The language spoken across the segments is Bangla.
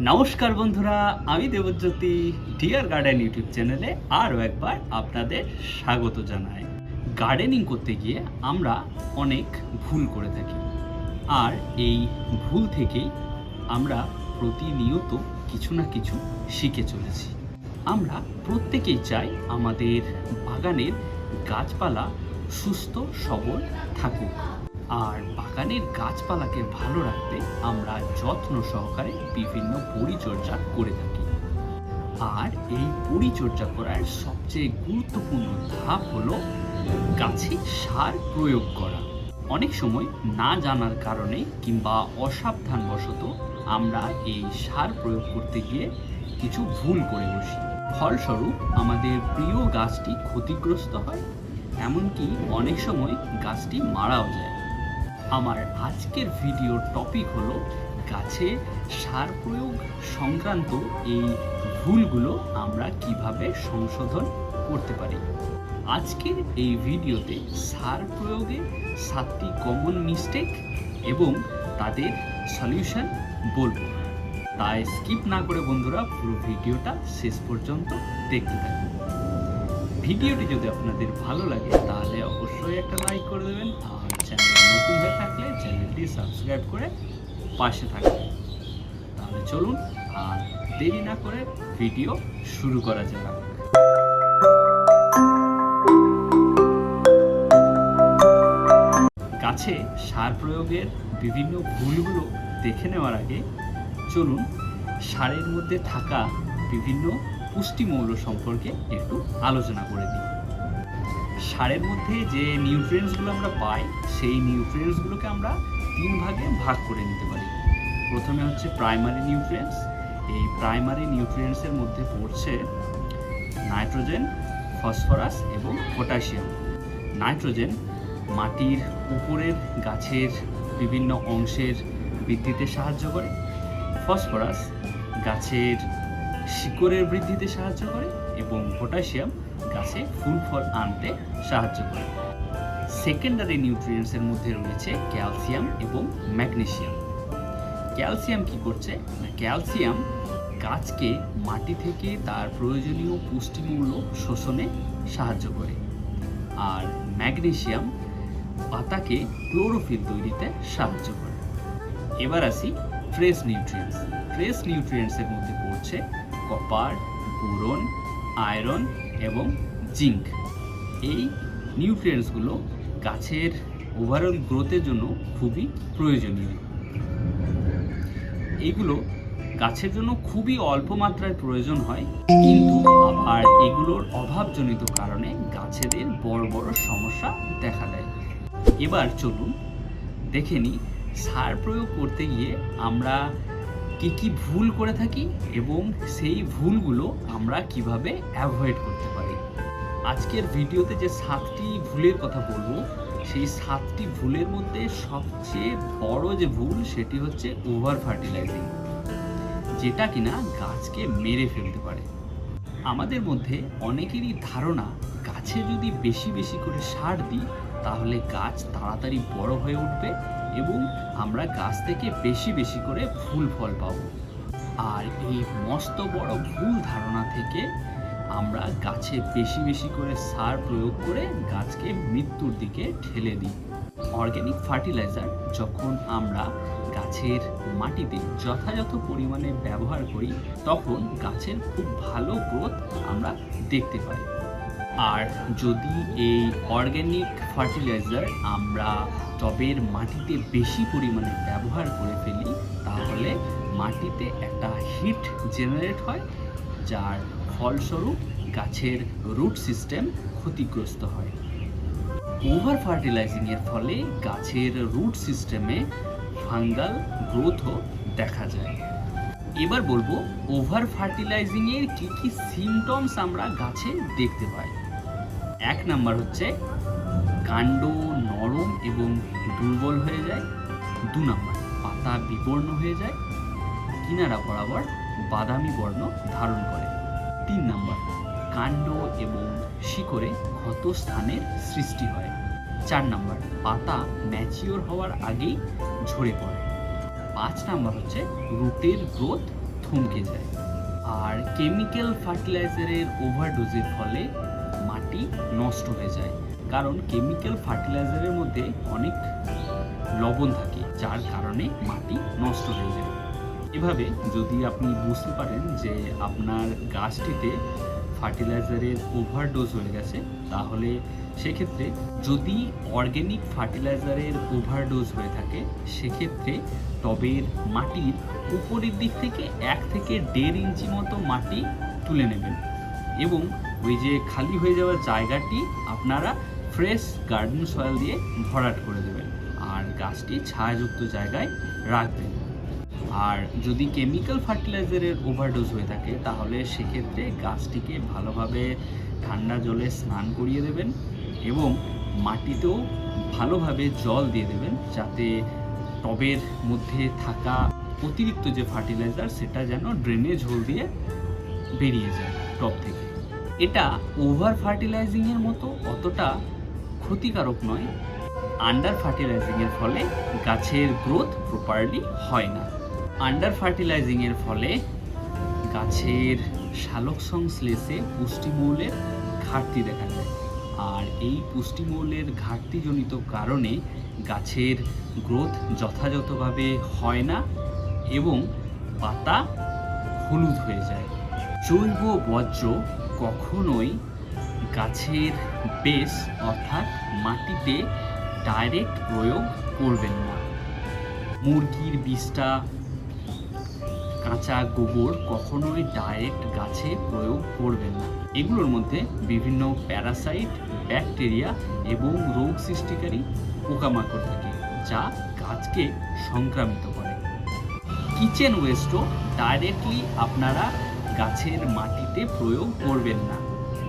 নমস্কার বন্ধুরা, আমি দেবজ্যোতি ডিয়ার গার্ডেন ইউটিউব চ্যানেলে আরও একবার আপনাদের স্বাগত জানাই। গার্ডেনিং করতে গিয়ে আমরা অনেক ভুল করে থাকি। আর এই ভুল থেকেই আমরা প্রতিনিয়ত কিছু না কিছু শিখে চলেছি। আমরা প্রত্যেকেই চাই আমাদের বাগানের গাছপালা সুস্থ, সবল থাকুক। আর বাগানের গাছপালাকে ভালো রাখতে আমরা যত্ন সহকারে বিভিন্ন পরিচর্যা করে থাকি। আর এই পরিচর্যা করার সবচেয়ে গুরুত্বপূর্ণ ধাপ হলো গাছে সার প্রয়োগ করা। অনেক সময় না জানার কারণে কিংবা অসাবধানবশত আমরা এই সার প্রয়োগ করতে গিয়ে কিছু ভুল করে বসি। ফলস্বরূপ আমাদের প্রিয় গাছটি ক্ষতিগ্রস্ত হয়, এমনকি অনেক সময় গাছটি মারাও যায়। আমার আজকের ভিডিওর টপিক হলো গাছে সার প্রয়োগ সংক্রান্ত এই ভুলগুলো আমরা কীভাবে সংশোধন করতে পারি। আজকের এই ভিডিওতে সার প্রয়োগে সাতটি কমন মিস্টেক এবং তাদের সলিউশন বলব। তাই স্কিপ না করে বন্ধুরা পুরো ভিডিওটা শেষ পর্যন্ত দেখতে থাকুন। ভিডিওটি যদি আপনাদের ভালো লাগে, তাহলে অবশ্যই একটা লাইক করে দেবেন। আর চ্যানেল নতুন হয়ে থাকলে চ্যানেলটি সাবস্ক্রাইব করে পাশে থাকবেন। তাহলে চলুন, আর দেরি না করে ভিডিও শুরু করা যাক। গাছে সার প্রয়োগের বিভিন্ন ভুলগুলো দেখে নেওয়ার আগে চলুন, সারের মধ্যে থাকা বিভিন্ন পুষ্টিমৌল সম্পর্কে একটু আলোচনা করে দিই। সারের মধ্যে যে নিউট্রিয়েন্টসগুলো আমরা পাই, সেই নিউট্রিয়েন্টসগুলোকে আমরা তিন ভাগে ভাগ করে নিতে পারি। প্রথমে হচ্ছে প্রাইমারি নিউট্রিয়েন্টস এই প্রাইমারি নিউট্রিয়েন্টসের মধ্যে পড়ছে নাইট্রোজেন ফসফরাস এবং পটাশিয়াম নাইট্রোজেন মাটির উপরের গাছের বিভিন্ন অংশের বৃদ্ধিতে সাহায্য করে। ফসফরাস গাছের শিকড়ের বৃদ্ধিতে সাহায্য করে এবং পটাশিয়াম গাছে ফুল ফল আনতে সাহায্য করে। সেকেন্ডারি নিউট্রিয়েন্টসের মধ্যে রয়েছে ক্যালসিয়াম এবং ম্যাগনেসিয়াম। ক্যালসিয়াম কি করছে? ক্যালসিয়াম গাছকে মাটি থেকে তার প্রয়োজনীয় পুষ্টিমূল্য শোষণে সাহায্য করে। আর ম্যাগনেসিয়াম পাতাকে ক্লোরোফিল তৈরিতে সাহায্য করে। এবার আসি ফ্রেশ নিউট্রিয়েন্টস। ফ্রেশ নিউট্রিয়েন্টসের মধ্যে পড়ছে কপার বোরন আয়রন এবং জিঙ্ক এই নিউট্রিয়েন্টসগুলো গাছের ওভারঅল গ্রোথের জন্য খুবই প্রয়োজনীয়। এগুলো গাছের জন্য খুবই অল্প মাত্রায় প্রয়োজন হয়, কিন্তু আবার এগুলোর অভাবজনিত কারণে গাছেদের বড় বড় সমস্যা দেখা দেয়। এবার চলুন দেখে নিই সার প্রয়োগ করতে গিয়ে আমরা কি কি ভুল করে থাকি এবং সেই ভুলগুলো আমরা কীভাবে অ্যাভয়েড করতে পারি। আজকের ভিডিওতে যে সাতটি ভুলের কথা বলব, সেই সাতটি ভুলের মধ্যে সবচেয়ে বড় যে ভুল সেটি হচ্ছে ওভার ফার্টিলাইজিং যেটা কিনা গাছকে মেরে ফেলতে পারে। আমাদের মধ্যে অনেকেরই ধারণা, গাছে যদি বেশি বেশি করে সার দিই, তাহলে গাছ তাড়াতাড়ি বড় হয়ে উঠবে এবং আমরা গাছ থেকে বেশি বেশি করে ফুল ফল পাবো। আর এই মস্ত বড় ভুল ধারণা থেকে আমরা গাছে বেশি বেশি করে সার প্রয়োগ করে গাছকে মৃত্যুর দিকে ঠেলে দিই। অর্গ্যানিক ফার্টিলাইজার যখন আমরা গাছের মাটিতে যথাযথ পরিমাণে ব্যবহার করি, তখন গাছের খুব ভালো গ্রোথ আমরা দেখতে পাই। আর যদি এই অর্গ্যানিক ফার্টিলাইজার আমরা টবের মাটিতে বেশি পরিমাণে ব্যবহার করে ফেলি, তাহলে মাটিতে একটা হিট জেনারেট হয়, যার ফলস্বরূপ গাছের রুট সিস্টেম ক্ষতিগ্রস্ত হয়। ওভার ফার্টিলাইজিংয়ের ফলে গাছের রুট সিস্টেমে ফাঙ্গাল গ্রোথও দেখা যায়। এবার বলব ওভার ফার্টিলাইজিংয়ের কী কী সিমটমস আমরা গাছে দেখতে পাই? এক নাম্বার হচ্ছে কাণ্ড নরম এবং দুর্বল হয়ে যায়। দু নম্বর, পাতা বিবর্ণ হয়ে যায়। কিনারা বরাবর বাদামি বর্ণ ধারণ করে। তিন নাম্বার, কাণ্ড এবং শিকড়ে ক্ষত স্থানের সৃষ্টি হয়। চার নাম্বার, পাতা ম্যাচিওর হওয়ার আগেই ঝরে পড়ে। পাঁচ নাম্বার হচ্ছে রুটের গ্রোথ থমকে যায়। আর কেমিক্যাল ফার্টিলাইজারের ওভারডোজের ফলে মাটি নষ্ট হয়ে যায়। কারণ কেমিক্যাল ফার্টিলাইজারের মধ্যে অনেক লবণ থাকে, যার কারণে মাটি নষ্ট হয়ে যায়। এভাবে যদি আপনি বুঝতে পারেন যে আপনার গাছটিতে ফার্টিলাইজারের ওভারডোজ হয়ে গেছে, তাহলে সেক্ষেত্রে যদি অর্গ্যানিক ফার্টিলাইজারের ওভারডোজ হয়ে থাকে, সেক্ষেত্রে টবের মাটির উপরের দিক থেকে এক থেকে দেড় ইঞ্চি মতো মাটি তুলে নেবেন এবং ওই যে খালি হয়ে যাওয়া জায়গাটি আপনারা ফ্রেশ গার্ডেন সয়েল দিয়ে ভরাট করে দেবেন। আর গাছটি ছায়াযুক্ত জায়গায় রাখবেন। আর যদি কেমিক্যাল ফার্টিলাইজারের ওভারডোজ হয়ে থাকে, তাহলে সেক্ষেত্রে গাছটিকে ভালোভাবে ঠান্ডা জলে স্নান করিয়ে দেবেন এবং মাটিতেও ভালোভাবে জল দিয়ে দেবেন, যাতে টবের মধ্যে থাকা অতিরিক্ত যে ফার্টিলাইজার সেটা যেন ড্রেনেজ হোল দিয়ে বেরিয়ে যায় টব থেকে। এটা ওভার ফার্টিলাইজিংয়ের মতো অতটা ক্ষতিকারক নয়। আন্ডার ফার্টিলাইজিংয়ের ফলে গাছের গ্রোথ প্রপারলি হয় না। আন্ডার ফার্টিলাইজিংয়ের ফলে গাছের শালক সংশ্লেষে পুষ্টিমৌলের ঘাটতি দেখা যায় আর এই পুষ্টিমৌলের ঘাটতিজনিত কারণে গাছের গ্রোথ যথাযথভাবে হয় না এবং পাতা হলুদ হয়ে যায়। জৈব বর্জ্য কখনোই গাছের বেস অর্থাৎ মাটিতে ডাইরেক্ট প্রয়োগ করবেন না। মুরগির বিষটা কাঁচা গোবর কখনোই ডাইরেক্ট গাছে প্রয়োগ করবেন না। এগুলোর মধ্যে বিভিন্ন প্যারাসাইট ব্যাকটেরিয়া এবং রোগ সৃষ্টিকারী পোকামাকড় থাকে, যা গাছকে সংক্রামিত করে। কিচেন ওয়েস্টও ডাইরেক্টলি আপনারা গাছের মাটিতে প্রয়োগ করবেন না।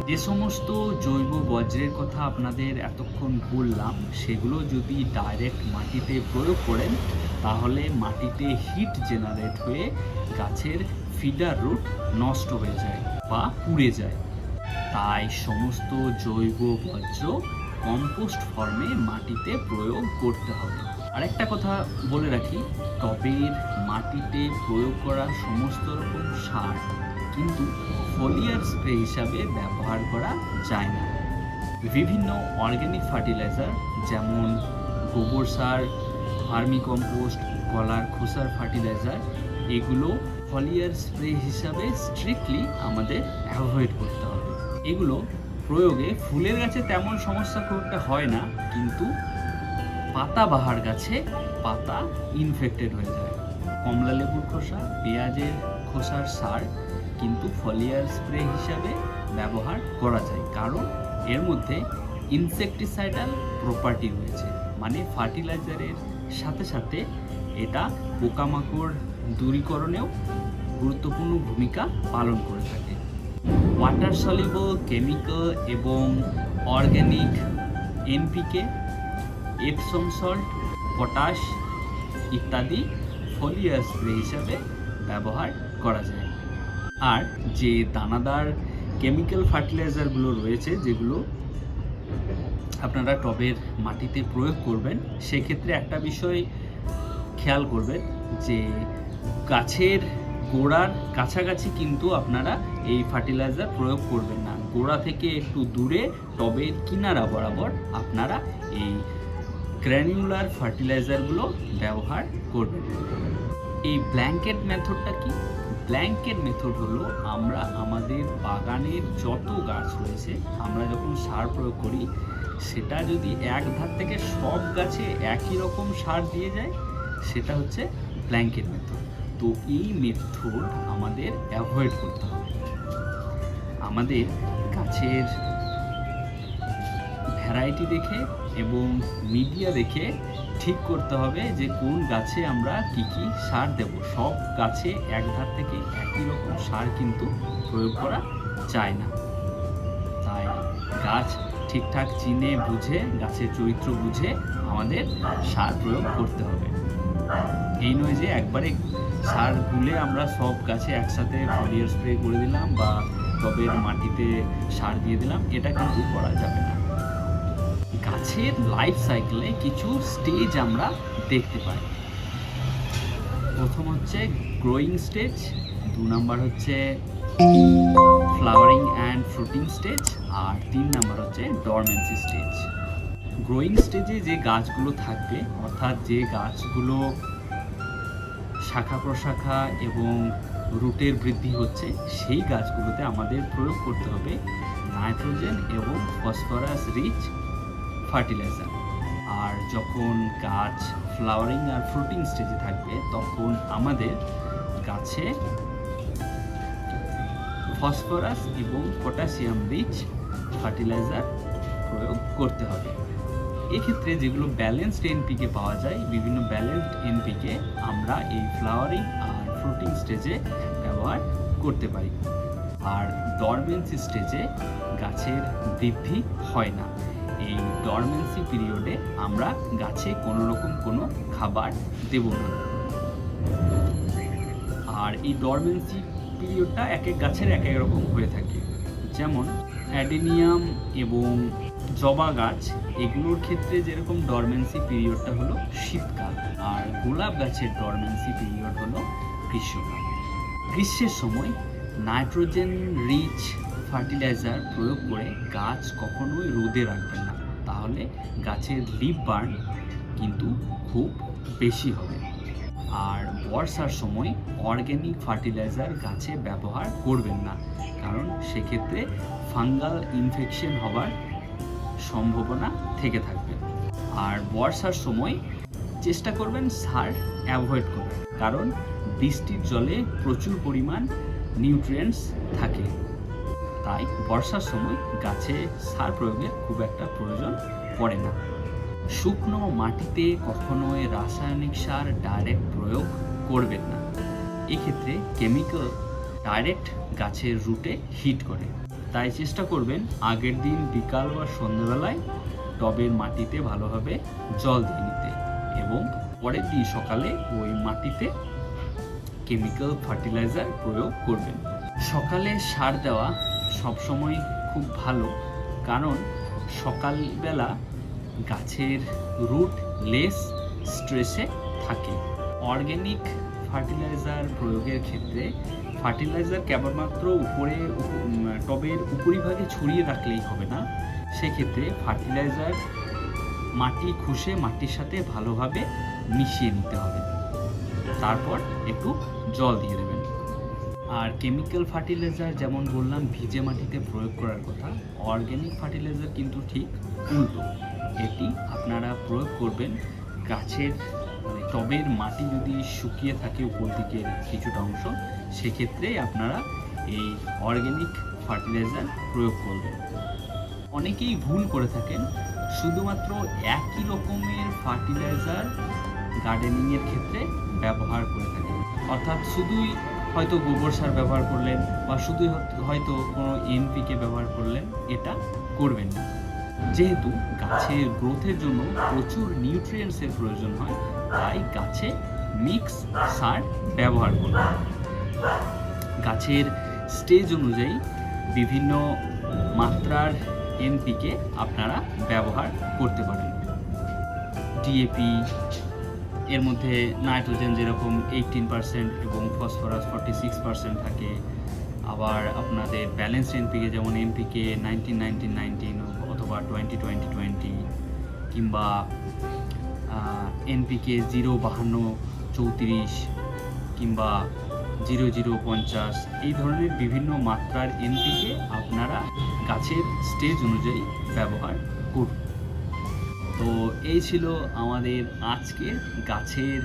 যে সমস্ত জৈব বজ্রের কথা আপনাদের এতক্ষণ বললাম, সেগুলো যদি ডাইরেক্ট মাটিতে প্রয়োগ করেন, তাহলে মাটিতে হিট জেনারেট হয়ে গাছের ফিডার রুট নষ্ট হয়ে যায় বা পুড়ে যায়। তাই সমস্ত জৈব বর্জ্য কম্পোস্ট ফর্মে মাটিতে প্রয়োগ করতে হবে। আরেকটা কথা বলে রাখি, টবের মাটিতে প্রয়োগ করা সমস্ত রকম সার কিন্তু ফলিয়ার স্প্রে হিসাবে ব্যবহার করা যায় না। বিভিন্ন অর্গ্যানিক ফার্টিলাইজার যেমন গোবর সার ভার্মি কম্পোস্ট কলার খোসার ফার্টিলাইজার এগুলো ফলিয়ার স্প্রে হিসাবে স্ট্রিক্টলি আমাদের অ্যাভয়েড করতে হবে। এগুলো প্রয়োগে ফুলের গাছে তেমন সমস্যা খুব একটা হয় না, কিন্তু পাতা বাহার গাছে পাতা ইনফেক্টেড হয়ে যায়। কমলা লেবুর খোসা, পেঁয়াজের খোসার সার কিন্তু ফলিয়ার স্প্রে হিসাবে ব্যবহার করা যায়, কারণ এর মধ্যে ইনসেকটিসাইডাল প্রপার্টি রয়েছে মানে ফার্টিলাইজারের সাথে সাথে এটা পোকামাকড় দূরীকরণেও গুরুত্বপূর্ণ ভূমিকা পালন করে থাকে। ওয়াটার সলিবল কেমিক্যাল এবং organic NPK Epsom salt potash ইত্যাদি ফলিয়ার স্প্রে হিসাবে ব্যবহার করা যায়। আর যে দানাদার কেমিক্যাল ফার্টিলাইজারগুলো রয়েছে, যেগুলো আপনারা টবের মাটিতে প্রয়োগ করবেন, সেক্ষেত্রে একটা বিষয় খেয়াল করবেন যে গাছের গোড়ার কাছাকাছি কিন্তু আপনারা এই ফার্টিলাইজার প্রয়োগ করবেন না। গোড়া থেকে একটু দূরে টবের কিনারা বরাবর আপনারা এই গ্র্যানিউলার ফার্টিলাইজারগুলো ব্যবহার করবেন। এই ব্ল্যাঙ্কেট মেথডটা কি? ব্ল্যাঙ্কেট মেথড হলো আমরা আমাদের বাগানের যত গাছ রয়েছে, আমরা যখন সার প্রয়োগ করি, সেটা যদি এক ধার থেকে সব গাছে একই রকম সার দিয়ে যায়, সেটা হচ্ছে ব্ল্যাঙ্কেট মেথড তো এই মেথড আমাদের অ্যাভয়েড করতে হবে। আমাদের গাছের ভ্যারাইটি দেখে এবং মিডিয়া দেখে ঠিক করতে হবে যে কোন গাছে আমরা কি কি সার দেব। সব গাছে এক ধার থেকে একই রকম সার কিন্তু প্রয়োগ করা যায় না। তাই গাছ ঠিকঠাক চিনে বুঝে গাছের চরিত্র বুঝে আমাদের সার প্রয়োগ করতে হবে। এই নয় যে একবারে সার গুলে আমরা সব গাছে একসাথে ফলিয়ার স্প্রে করে দিলাম বা টবের মাটিতে সার দিয়ে দিলাম, এটা কিন্তু করা যাবে না। গাছের লাইফ সাইকেলে কিছু স্টেজ আমরা দেখতে পাই। প্রথম হচ্ছে গ্রোয়িং স্টেজ দু নম্বর হচ্ছে ফ্লাওয়ারিং অ্যান্ড ফ্রুটিং স্টেজ আর তিন নাম্বার হচ্ছে ডরমেন্সি স্টেজ গ্রোয়িং স্টেজে যে গাছগুলো থাকবে, অর্থাৎ যে গাছগুলো শাখা প্রশাখা এবং রুটের বৃদ্ধি হচ্ছে, সেই গাছগুলোতে আমাদের প্রয়োগ করতে হবে নাইট্রোজেন এবং ফসফরাস রিচ ফার্টিলাইজার। আর যখন গাছ ফ্লাওয়ারিং আর ফ্রুটিং স্টেজে থাকবে, তখন আমাদের গাছে ফসফরাস এবং পটাশিয়াম রিচ ফার্টিলাইজার প্রয়োগ করতে হবে। এক্ষেত্রে যেগুলো ব্যালেন্সড এনপিকে পাওয়া যায়, বিভিন্ন ব্যালেন্সড এনপিকে আমরা এই ফ্লাওয়ারিং আর ফ্রুটিং স্টেজে ব্যবহার করতে পারি। আর ডরমেন্সি স্টেজে গাছের বৃদ্ধি হয় না। এই ডরমেন্সি পিরিয়ডে আমরা গাছে কোনো রকম কোনো খাবার দেব না। আর এই ডরমেন্সি পিরিয়ডটা এক এক গাছের এক এক রকম হয়ে থাকে। যেমন অ্যাডেনিয়াম এবং জবা গাছ, এগুলোর ক্ষেত্রে যেরকম ডরমেন্সি পিরিয়ডটা হলো শীতকাল, আর গোলাপ গাছের ডরমেন্সি পিরিয়ড হলো গ্রীষ্মকাল। গ্রীষ্মের সময় নাইট্রোজেন রিচ ফার্টিলাইজার প্রয়োগ করে গাছ কখনোই রোদে রাখবেন না। তাহলে গাছের লিপ বার্ন কিন্তু খুব বেশি হবে। আর বর্ষার সময় অর্গ্যানিক ফার্টিলাইজার গাছে ব্যবহার করবেন না, কারণ সেক্ষেত্রে ফাঙ্গাল ইনফেকশন হবার সম্ভাবনা থেকে থাকবে। আর বর্ষার সময় চেষ্টা করবেন সার অ্যাভয়েড করার, কারণ বৃষ্টির জলে প্রচুর পরিমাণ নিউট্রিয়েন্টস থাকে। তাই বর্ষার সময় গাছে সার প্রয়োগের খুব একটা প্রয়োজন পড়ে না। শুকনো মাটিতে কখনোই রাসায়নিক সার ডাইরেক্ট প্রয়োগ করবেন না। এক্ষেত্রে কেমিক্যাল ডাইরেক্ট গাছের রুটে হিট করে। তাই চেষ্টা করবেন আগের দিন বিকাল বা সন্ধ্যাবেলায় টবের মাটিতে ভালোভাবে জল দিয়ে নিতে এবং পরের দিন সকালে ওই মাটিতে কেমিক্যাল ফার্টিলাইজার প্রয়োগ করবেন। সকালে সার দেওয়া সবসময় খুব ভালো। কারণ সকালবেলা গাছের রুট লেস স্ট্রেসে থাকে। অর্গ্যানিক ফার্টিলাইজার প্রয়োগের ক্ষেত্রে ফার্টিলাইজার কেবলমাত্র উপরে টবের উপরিভাগে ছড়িয়ে রাখলেই হবে না। সেক্ষেত্রে ফার্টিলাইজার মাটি খুশে মাটির সাথে ভালোভাবে মিশিয়ে নিতে হবে। তারপর একটু জল দিয়ে দেবেন। আর কেমিক্যাল ফার্টিলাইজার যেমন বললাম, ভিজে মাটিতে প্রয়োগ করার কথা অর্গ্যানিক ফার্টিলাইজার কিন্তু ঠিক উল্টো। এটি আপনারা প্রয়োগ করবেন গাছের মানে টবের মাটি যদি শুকিয়ে থাকে উপর দিকের কিছুটা অংশ, সেক্ষেত্রে আপনারা এই অর্গ্যানিক ফার্টিলাইজার প্রয়োগ করবেন। অনেকেই ভুল করে থাকেন, শুধুমাত্র একই রকমের ফার্টিলাইজার গার্ডেনিংয়ের ক্ষেত্রে ব্যবহার করে থাকেন। অর্থাৎ শুধুই হয়তো গোবর সার ব্যবহার করলেন বা হয়তো- হয়তো কোনো এনপিকে ব্যবহার করলেন, এটা করবেন না। যেহেতু গাছের গ্রোথের জন্য প্রচুর নিউট্রিয়েন্টসের প্রয়োজন হয়, তাই গাছে মিক্স সার ব্যবহার করুন গাছের স্টেজ অনুযায়ী বিভিন্ন মাত্রার এনপিকে আপনারা ব্যবহার করতে পারেন। ডিএপি এর মধ্যে নাইট্রোজেন যেরকম এইটিন পার্সেন্ট এবং ফসফরাস ফর্টি সিক্স পার্সেন্ট থাকে, আবার আপনাদের ব্যালেন্স এনপিকে যেমন এনপিকে নাইনটিন নাইনটিন নাইনটিন অথবা টোয়েন্টি টোয়েন্টি টোয়েন্টি কিংবা এনপিকে জিরো বাহান্ন চৌত্রিশ, কিংবা জিরো জিরো পঞ্চাশ, এই ধরনের বিভিন্ন মাত্রার এনপিকে আপনারা গাছের স্টেজ অনুযায়ী ব্যবহার করুন তো এই ছিল আমাদের আজকের গাছের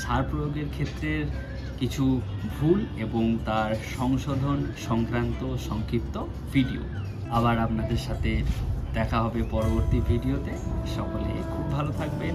সার প্রয়োগের ক্ষেত্রের কিছু ভুল এবং তার সংশোধন সংক্রান্ত সংক্ষিপ্ত ভিডিও। আবার আপনাদের সাথে দেখা হবে পরবর্তী ভিডিওতে। সকলে খুব ভালো থাকবেন।